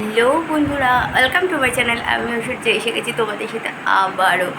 Hello বন্ধুরা welcome to my channel আমি ঐশ্বর্য এসে গেছি তোমাদের সাথে আবারও।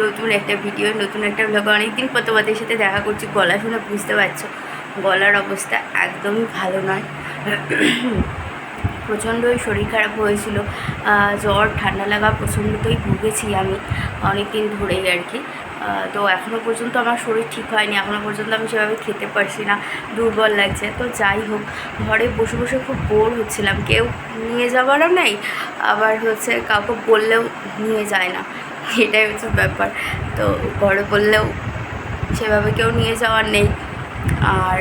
নতুন একটা ভিডিও নতুন একটা ব্লগ অনেকদিন পর তোমাদের সাথে দেখা করছি, গলা শুনে বুঝতে পারছ। গলার অবস্থা একদমই ভালো নয়। প্রচণ্ডই শরীর খারাপ হয়েছিল। জ্বর, ঠান্ডা লাগা প্রচণ্ডতই ভুগেছি আমি অনেক দিন ধরেই আর কি। তো এখনও পর্যন্ত আমার শরীর ঠিক হয়নি। এখনও পর্যন্ত আমি সেভাবে খেতে পারছি না। দুর্বল লাগছে। তো যাই হোক, ঘরে বসে বসে খুব বোর হচ্ছিলাম। কেউ নিয়ে যাওয়ারও নেই, আবার হচ্ছে কাউকে বললেও নিয়ে যায় না। এটাই হচ্ছে ব্যাপার। তো ঘরে বললেও সেভাবে কেউ নিয়ে যাওয়ার নেই। আর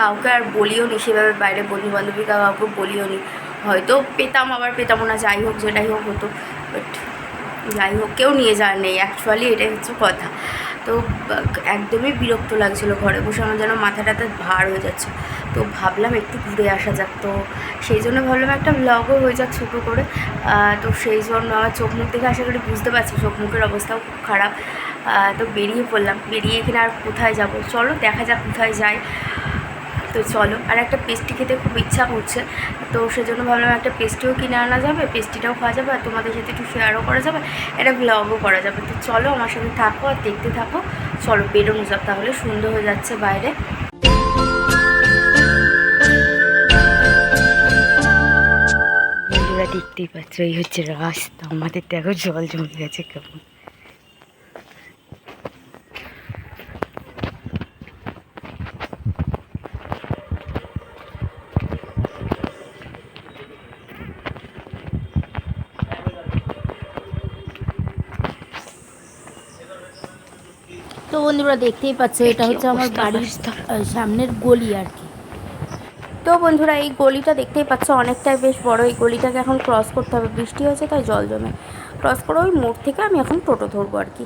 কাউকে আর বলিও নি, সেভাবে বাইরে বন্ধু বান্ধবী কাউকে বলিও নি। হয়তো পেতাম, আবার পেতামও না, যাই হোক, যেটাই হোক হতো। বাট যাই হোক, কেউ নিয়ে যাওয়ার নেই অ্যাকচুয়ালি এটাই হচ্ছে কথা। তো একদমই বিরক্ত লাগছিল ঘরে বসে, আমার যেন মাথা টাথা ভার হয়ে যাচ্ছে। তো ভাবলাম একটু ঘুরে আসা যাক। তো সেই জন্য ভাবলাম একটা ব্লগও হয়ে যাক ছোটো করে। তো সেই জন্য আমার চোখ মুখ দেখে আশা করি বুঝতে পারছি, চোখ মুখের অবস্থাও খুব খারাপ। তো বেরিয়ে পড়লাম। বেরিয়ে এখানে আর কোথায় যাব? চলো, দেখা যাক কোথায় যাই। তো চলো, আর একটা পেস্ট্রি খেতে খুব ইচ্ছা করছে। তো সেজন্য ভাবলাম একটা পেস্ট্রিও কিনে আনা যাবে পেস্ট্রিটাও খাওয়া যাবে, আর তোমাদের সাথে একটু শেয়ারও করা যাবে, একটা ব্লগও করা যাবে। তো চলো, আমার সাথে থাকো আর দেখতে থাকো। চলো, বেরোনো যাক, তাহলে সুন্দর হয়ে যাচ্ছে বাইরে। দেখতেই পাচ্ছ, এই হচ্ছে রাস্তা। আমাদের দেখো জল জমে গেছে কেমন। তো বন্ধুরা দেখতেই পাচ্ছ এটা হচ্ছে আমার বাড়ির সামনের গলি আর কি। তো বন্ধুরা এই গলিটা দেখতেই পাচ্ছ অনেকটাই বেশ বড়। এই গলিটাকে এখন ক্রস করতে হবে। বৃষ্টি হয়েছে তাই জল জমে। ক্রস করে ওই মোড় থেকে আমি এখন টোটো ধরবো আর কি।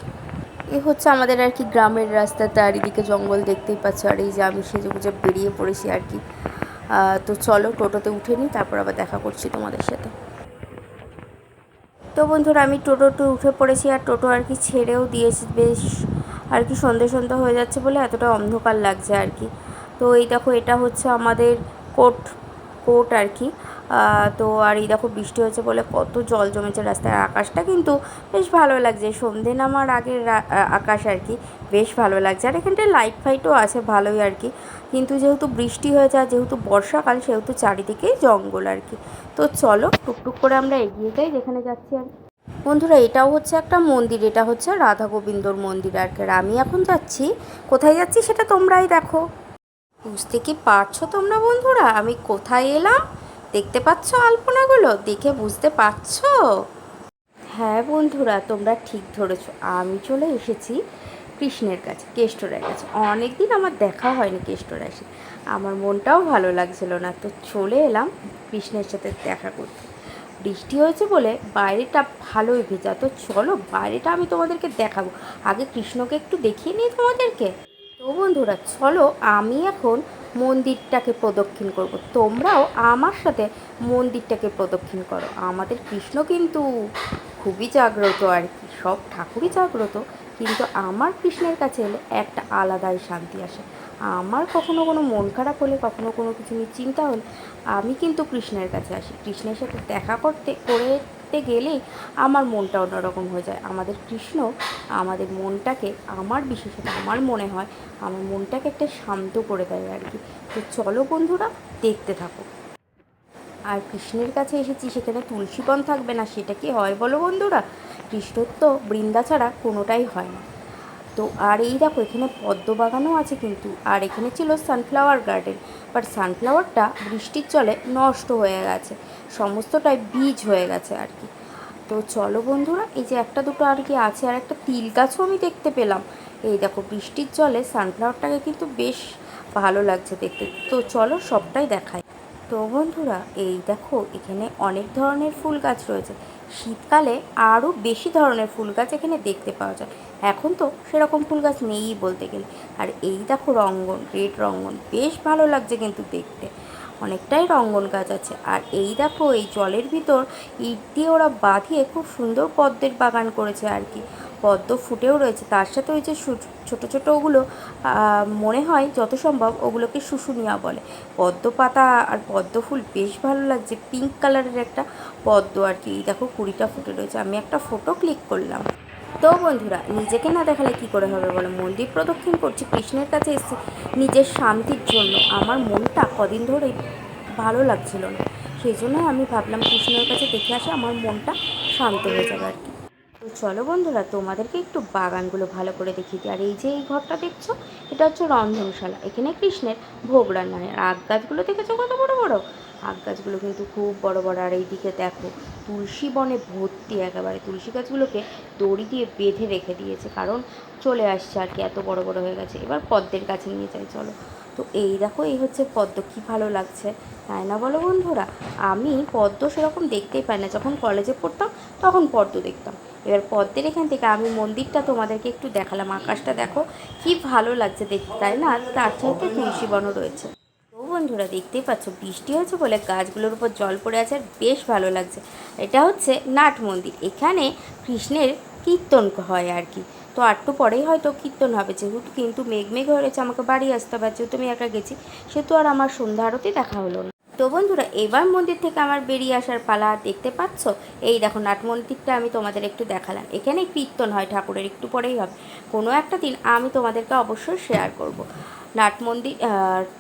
এ হচ্ছে আমাদের আর কি গ্রামের রাস্তা চারিদিকে জঙ্গল দেখতেই পাচ্ছ। আর এই যে আমি সেজে গুজে বেরিয়ে পড়েছি আর কি। তো চলো টোটোতে উঠে নিই তারপর আবার দেখা করছি তোমাদের সাথে। তো বন্ধুরা আমি টোটোতে উঠে পড়েছি আর টোটো আর কি ছেড়েও দিয়েছি। বেশ আর কি সন্ধে সন্ধে হয়ে যাচ্ছে বলে এতটা অন্ধকার লাগছে আর কি। তো এই দেখো, এটা হচ্ছে আমাদের কোট কোট আর কি। তো আর এই দেখো, বৃষ্টি হয়েছে বলে কত জল জমেছে রাস্তায়। আকাশটা কিন্তু বেশ ভালো লাগছে। সন্ধে নামার আগের আকাশ আর কি বেশ ভালো লাগছে। আর এখানটায় লাইট ফাইটও আছে ভালোই আর কি। কিন্তু যেহেতু বৃষ্টি হয়েছে আর যেহেতু বর্ষাকাল, সেহেতু চারিদিকেই জঙ্গল আর কি। তো চলো, টুকটুক করে আমরা এগিয়ে যাই যেখানে যাচ্ছি আর কি। বন্ধুরা, এটাও হচ্ছে একটা মন্দির, এটা হচ্ছে রাধা গোবিন্দর মন্দির আর কি। আমি এখন যাচ্ছি, কোথায় যাচ্ছি সেটা তোমরাই দেখো। বুঝতে কি পারছ তোমরা বন্ধুরা? আমি কোথায় এলাম? দেখতে পাচ্ছ আলপনাগুলো? দেখে বুঝতে পারছ? হ্যাঁ বন্ধুরা, তোমরা ঠিক ধরেছো। আমি চলে এসেছি কৃষ্ণের কাছে কেষ্টরায়ের কাছে। অনেক দিন আমার দেখা হয়নি কেষ্টরায় আমার মনটাও ভালো লাগছিল না, তো চলে এলাম কৃষ্ণের সাথে দেখা করতে। বৃষ্টি হয়েছে বলে বাইরেটা ভালোই ভেজা। তো চলো বাইরেটা আমি তোমাদেরকে দেখাবো। আগে কৃষ্ণকে একটু দেখিয়ে নিই তোমাদেরকে। তো বন্ধুরা, চলো আমি এখন মন্দিরটাকে প্রদক্ষিণ করব। তোমরাও আমার সাথে মন্দিরটাকে প্রদক্ষিণ করো। আমাদের কৃষ্ণ কিন্তু খুবই জাগ্রত আর কি, সব ঠাকুরই জাগ্রত। কিন্তু আমার কৃষ্ণের কাছে এলে একটা আলাদাই শান্তি আসে। আমার কখনো কোনো মন খারাপ হলে, কখনো কোনো কিছু নিয়ে চিন্তা হলে আমি কিন্তু কৃষ্ণের কাছে আসি। কৃষ্ণের সাথে দেখা করতে করতে গেলেই আমার মনটা অন্যরকম হয়ে যায়। আমাদের কৃষ্ণ আমাদের মনটাকে, আমার বিশেষত আমার মনে হয়, আমার মনটাকে একটা শান্ত করে দেয় আর কি। তো চলো বন্ধুরা, দেখতে থাকো। আর কৃষ্ণের কাছে এসেছি, সেখানে তুলসীবন থাকবে না, সেটা কি হয় বলো বন্ধুরা? কৃষ্ণর তো বৃন্দা ছাড়া কোনোটাই হয় না। তো আর এই দেখো, এখানে পদ্ম বাগানও আছে কিন্তু, আর এখানে ছিল সানফ্লাওয়ার গার্ডেন বাট সানফ্লাওয়ারটা বৃষ্টির জলে নষ্ট হয়ে গেছে, সমস্তটাই বীজ হয়ে গেছে আর কি। তো চলো বন্ধুরা, এই যে একটা দুটো আর কি আছে, আর একটা তিল গাছও আমি দেখতে পেলাম। এই দেখো, বৃষ্টির জলে সানফ্লাওয়ারটাকে কিন্তু বেশ ভালো লাগছে দেখতে। তো চলো সবটাই দেখাই। তো বন্ধুরা, এই দেখো, এখানে অনেক ধরনের ফুল গাছ রয়েছে। শীতকালে আরও বেশি ধরনের ফুল গাছ এখানে দেখতে পাওয়া যায়। এখন তো সেরকম ফুল গাছ নেই বলতে গেলে। আর এই দেখো রঙ্গন, রেড রঙ্গন, বেশ ভালো লাগছে কিন্তু দেখতে। অনেকটাই রঙ্গন গাছ আছে। আর এই দেখো, এই জলের ভিতর ইট দিয়ে ওরা বাঁধিয়ে খুব সুন্দর পদ্মের বাগান করেছে আর কি। পদ্ম ফুটেও রয়েছে। তার সাথে ওই যে ছোটো ছোটো ওগুলো মনে হয় যত সম্ভব ওগুলোকে শুশুনিয়া বলে। পদ্ম পাতা আর পদ্ম ফুল বেশ ভালো লাগছে। পিঙ্ক কালারের একটা পদ্ম আর কি। দেখো কুড়িটা ফুটে রয়েছে। আমি একটা ফটো ক্লিক করলাম। তো বন্ধুরা, নিজেকে না দেখালে কি করে হবে বলো? মন্দির প্রদক্ষিণ করছি, কৃষ্ণের কাছে এসেছি নিজের শান্তির জন্য। আমার মনটা কদিন ধরেই ভালো লাগছিল না। সেই জন্য আমি ভাবলাম কৃষ্ণের কাছে দেখে আসে, আমার মনটা শান্ত হয়ে যাবে আর কি। তো চলো বন্ধুরা, তোমাদেরকে একটু বাগানগুলো ভালো করে দেখিয়ে দিই। আর এই যে এই ঘরটা দেখছ, এটা হচ্ছে রন্ধনশালা। এখানে কৃষ্ণের ভোগ রান্না হয়। আর আগ গাছগুলো দেখেছ কত বড় বড়? আগ গাছগুলো কিন্তু খুব বড় বড়। আর এইদিকে দেখো, তুলসী বনে ভর্তি একেবারে। তুলসী গাছগুলোকে দড়ি দিয়ে বেঁধে রেখে দিয়েছে। কারণ চলে আসছে আর কি, এত বড় বড় হয়ে গেছে। এবার পদ্মের কাছে নিয়ে যাই, চলো। তো এই দেখো, এই হচ্ছে পদ্ম। কী ভালো লাগছে। তাই না বলো বন্ধুরা? আমি পদ্ম সেরকম দেখতেই পাই না। যখন কলেজে পড়তাম, তখন পদ্ম দেখতাম। এবার পদ্মের এখান থেকে আমি মন্দিরটা তোমাদেরকে একটু দেখালাম, আকাশটা দেখো, কি ভালো লাগছে দেখতে, তাই না? তার চাইতে তুলসী বনও রয়েছে। বন্ধুরা, দেখতেই পাচ্ছ, বৃষ্টি হয়েছে বলে গাছগুলোর উপর জল পড়ে আছে আর বেশ ভালো লাগছে। এটা হচ্ছে নাট মন্দির, এখানে কৃষ্ণের কীর্তন হয় আর কি। তো আটটু পরেই হয়তো কীর্তন হবে, যেহেতু কিন্তু মেঘ মেঘ হয়ে রয়েছে আমাকে বাড়ি আসতে হবে যেহেতু আমি একা গেছি, সেহেতু আর আমার সন্ধ্যা আরতি দেখা হলো না। তো বন্ধুরা, এবার মন্দির থেকে আমার বেরিয়ে আসার পালা দেখতে পাচ্ছ? এই দেখো, নাট মন্দিরটা আমি তোমাদের একটু দেখালাম। এখানে কীর্তন হয় ঠাকুরের, একটু পরেই হবে। কোনো একটা দিন আমি তোমাদেরকে অবশ্যই শেয়ার করব। নাট মন্দির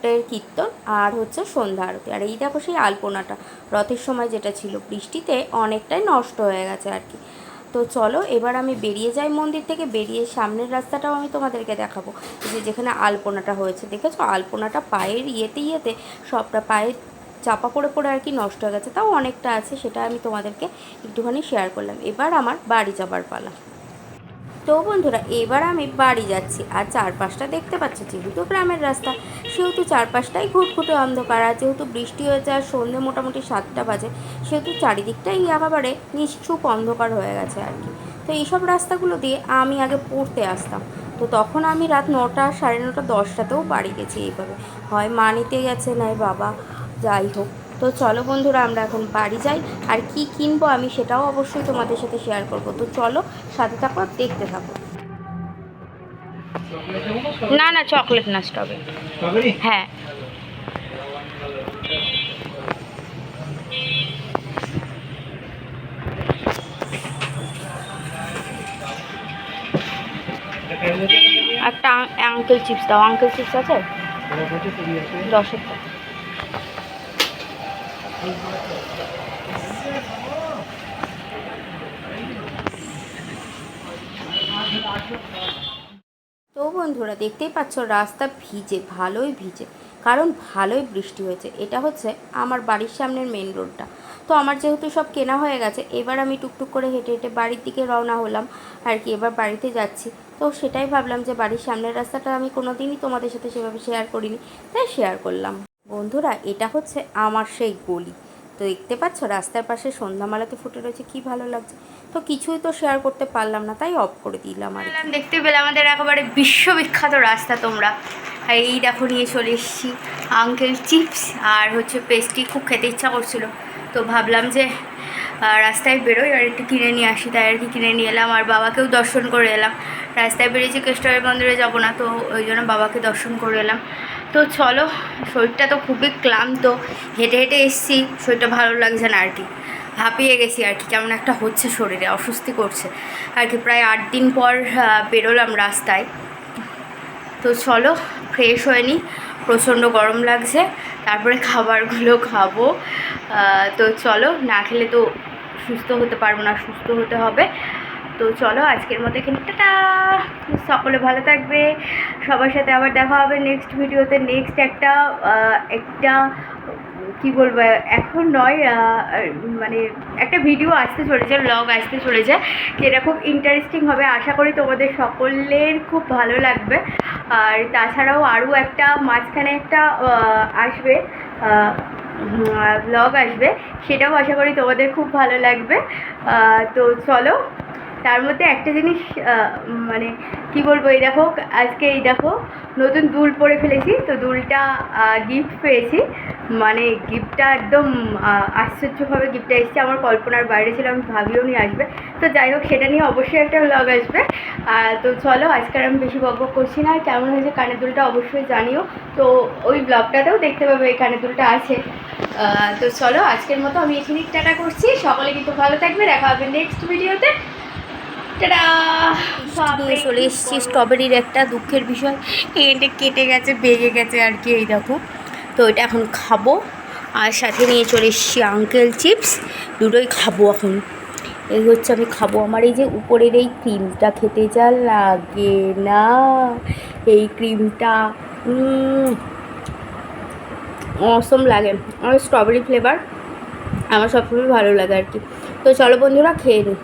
টের কীর্তন আর হচ্ছে সন্ধ্যা আরতি। আর এই দেখো সেই আলপনাটা, রথের সময় যেটা ছিল, বৃষ্টিতে অনেকটাই নষ্ট হয়ে গেছে আর কি। তো চলো, এবার আমি বেরিয়ে যাই মন্দির থেকে, বেরিয়ে সামনের রাস্তাটাও আমি তোমাদেরকে দেখাবো। যে যেখানে আলপনাটা হয়েছে, দেখেছ? আলপনাটা পায়ের ইয়েতে ইয়েতে, সবটা পায়ে চাপা পড়ে পড়ে আর কি নষ্ট হয়ে গেছে, তাও অনেকটা আছে, সেটা আমি তোমাদেরকে একটুখানি শেয়ার করলাম। এবার আমার বাড়ি যাবার পালা। তো বন্ধুরা, এবার আমি বাড়ি যাচ্ছি, আর চারপাশটা দেখতে পাচ্ছি, যেহেতু গ্রামের রাস্তা, সেহেতু চারপাশটাই ঘুটঘুটে অন্ধকার, আর যেহেতু বৃষ্টি হয়েছে, আর সন্ধে মোটামুটি সাতটা বাজে, সেহেতু চারিদিকটাই একেবারে নিশ্চুপ অন্ধকার হয়ে গেছে আর কি। তো এইসব রাস্তাগুলো দিয়ে আমি আগে পড়তে আসতাম। তো তখন আমি রাত নটা সাড়ে নটা দশটাতেও বাড়ি গেছি এইভাবে। হয় মা নিতে গেছে নয় বাবা যাই হোক। তো চলো বন্ধুরা আমরা এখন বাড়ি যাই। আর কি কিনবো আমি সেটাও অবশ্যই তোমাদের সাথে শেয়ার করব। তো চলো সাথে থাকো দেখতে থাকো। না না চকলেট না স্ট্রবেরি হ্যাঁ। একটা আঙ্কেল চিপস দাও। আঙ্কেল চিপস আছে? দশের। তো বন্ধুরা, দেখতেই পাচ্ছ, রাস্তা ভিজে, ভালোই ভিজে। কারণ ভালোই বৃষ্টি হয়েছে। এটা হচ্ছে আমার বাড়ির সামনের মেন রোডটা তো আমার যেহেতু সব কেনা হয়ে গেছে, এবার আমি টুকটুক করে হেঁটে হেঁটে বাড়ির দিকে রওনা হলাম আর কি, এবার বাড়িতে যাচ্ছি। তো সেটাই ভাবলাম যে বাড়ির সামনের রাস্তাটা আমি কোনো দিনই তোমাদের সাথে সেভাবে শেয়ার করিনি, তাই শেয়ার করলাম। বন্ধুরা, এটা হচ্ছে আমার সেই গলি। তো দেখতে পাচ্ছ, রাস্তার পাশে সন্ধ্যামালাতে ফুটে রয়েছে, কি ভালো লাগছে। তো কিছুই তো শেয়ার করতে পারলাম না, তাই অফ করে দিলাম আর। দেখতে পেলে আমাদের একেবারে বিশ্ববিখ্যাত রাস্তা তোমরা। এই দেখো, নিয়ে চলে এসেছি আঙ্কেল চিপস আর হচ্ছে পেস্ট্রি খুব খেতে ইচ্ছা করছিল। তো ভাবলাম যে রাস্তায় বেরোই আর একটু কিনে নিয়ে আসি, তাই আর কি কিনে নিয়ে এলাম। আর বাবাকেও দর্শন করে এলাম। রাস্তায় বেরিয়েছি কেষ্টরের মন্দিরে যাব না, তো ওই জন্য বাবাকে দর্শন করে এলাম। তো চলো, শরীরটা তো খুবই ক্লান্ত। হেঁটে হেঁটে এসেছি, শরীরটা ভালো লাগছে না আর কি। হাঁপিয়ে গেছি আর কি, কেমন একটা হচ্ছে শরীরে, অস্বস্তি করছে। আর কি, প্রায় আট দিন পর বেরোলাম রাস্তায়। তো চলো ফ্রেশ হয়ে নিই প্রচণ্ড গরম লাগছে, তারপরে খাবারগুলো খাব। তো চলো, না খেলে তো সুস্থ হতে পারব না, সুস্থ হতে হবে। তো চলো, আজকের মতো এখানে টাটা। সকলে ভালো থাকবে। সবার সাথে আবার দেখা হবে নেক্সট ভিডিওতে। নেক্সট একটা একটা, কি বলব, এখন নয় মানে একটা ভিডিও আসতে চলেছে ব্লগ আসতে চলেছে, যেটা খুব ইন্টারেস্টিং হবে। আশা করি তোমাদের সকলের খুব ভালো লাগবে। আর তাছাড়াও আরও একটা, মাঝখানে একটা আসবে ব্লগ আসবে। সেটাও আশা করি তোমাদের খুব ভালো লাগবে। তো চলো তার মধ্যে একটা জিনিস মানে কি বলব, এই দেখো, আজকে এই দেখো, নতুন দুল পরে ফেলেছি, তো দুলটা গিফট পেয়েছি। মানে গিফটটা একদম আশ্চর্যভাবে গিফটটা এসেছে। আমার কল্পনার বাইরে ছিল, আমি ভাবিও নিয়ে আসবে। তো যাই হোক, সেটা নিয়ে অবশ্যই একটা ব্লগ আসবে। তো চলো আজকে আমি বেশি বক করছি না। কেমন হয়েছে কানের দুলটা অবশ্যই জানিও। তো ওই ব্লগটাতেও দেখতে পাবে এই কানের দুলটা আছে। তো চলো, আজকের মতো আমি এখানেই টাটা করছি। সকলে কিন্তু ভালো থাকবে। দেখা হবে নেক্সট ভিডিওতে নিয়ে চলে এসেছি স্ট্রবেরির একটা দুঃখের বিষয়। এটা কেটে গেছে বেগে গেছে আর কি এই দেখো। তো এটা এখন খাব আর সাথে নিয়ে চলে এসেছি আঙ্কেল চিপস দুটোই খাব এখন। এই হচ্ছে আমি খাব আমার এই যে উপরের এই ক্রিমটা খেতে যা লাগে না। এই ক্রিমটা অসম লাগে। আমার স্ট্রবেরি ফ্লেভার আমার সবসময় ভালো লাগে আর কি। তো চলো বন্ধুরা খেয়ে নিই